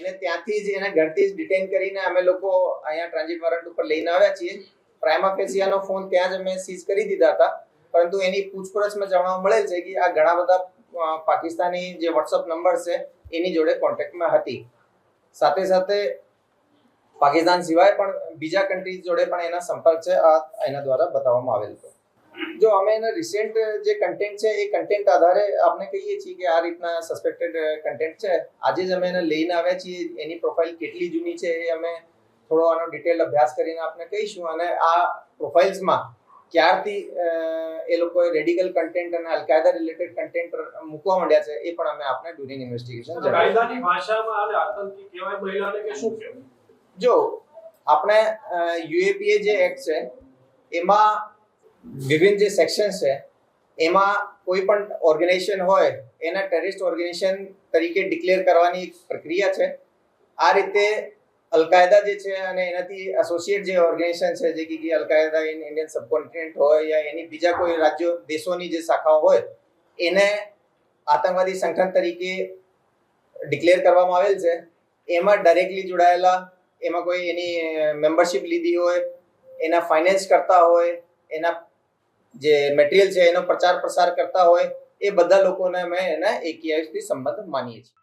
એને ત્યાંથી જ એને ઘરથી જ ડિટેન કરીને અમે લોકો અહીંયા ટ્રાન્ઝિટ વોરંટ ઉપર લઈને આવ્યા છીએ. પ્રાઇમા ફેસિયાનો ફોન ત્યાં જ અમે સીઝ કરી દીધા હતા. પરંતુ એની પૂછપરછમાં જાણવા મળેલ છે કે આ ઘણા બધા પાકિસ્તાની જે વોટ્સઅપ નંબર છે, એની જોડે કોન્ટેક્ટમાં હતી. સાથે સાથે પાકિસ્તાન સિવાય પણ બીજા કન્ટ્રીઝ જોડે પણ એના સંપર્ક છે આ એના દ્વારા બતાવવામાં આવેલ હતો જો અમે એના રિસેન્ટ જે કન્ટેન્ટ છે એ કન્ટેન્ટ આધારે આપણે કહીએ છીએ કે આ રીતના સસ્પેક્ટેડ કન્ટેન્ટ છે. આજે જ અમે એને લઈને આવ્યા છીએ. એની પ્રોફાઇલ કેટલી જૂની છે એ અમે થોડો આનો ડિટેલ અભ્યાસ કરીને આપણે કહીશું. અને આ પ્રોફાઇલ્સમાં ક્યારથી એ લોકોએ રેડિકલ કન્ટેન્ટ અને અલકાયદા રિલેટેડ કન્ટેન્ટ મૂકવા માંડ્યા છે એ પણ અમે આપણે ડ્યુરિંગ ઇન્વેસ્ટિગેશન કાયદાની ભાષામાં આને આતંકી કહેવાય મહિલાને કે શું કહેવાય? જો આપણે યુએપીએ જે એક્ટ છે એમાં વિભિન્ન જે સેક્શન છે, એમાં કોઈ પણ ઓર્ગેનાઇઝેશન હોય, એને ટેરરિસ્ટ ઓર્ગેનાઇઝેશન તરીકે ડિક્લેર કરવાની પ્રક્રિયા છે. આ રીતે અલકાયદા જે છે અને એનાથી એસોસિએટ જે ઓર્ગેનાઇઝેશન છે, જે કે અલકાયદા ઇન ઇન્ડિયન સબકોન્ટિનેન્ટ હોય યા એની બીજા કોઈ રાજ્યો દેશોની જે શાખાઓ હોય, એને આતંકવાદી સંગઠન તરીકે ડિક્લેર કરવામાં આવેલ છે. એમાં ડાયરેક્ટલી જોડાયેલા, એમાં કોઈ એની મેમ્બરશિપ લીધી હોય, એના ફાઇનાન્સ કરતા હોય, એના જે મટીરિયલ છે, એનો પ્રચાર પ્રસાર કરતા હોય, એ બધા લોકોને અમે એના એકેઆઈથી સંબંધ માનીએ છીએ.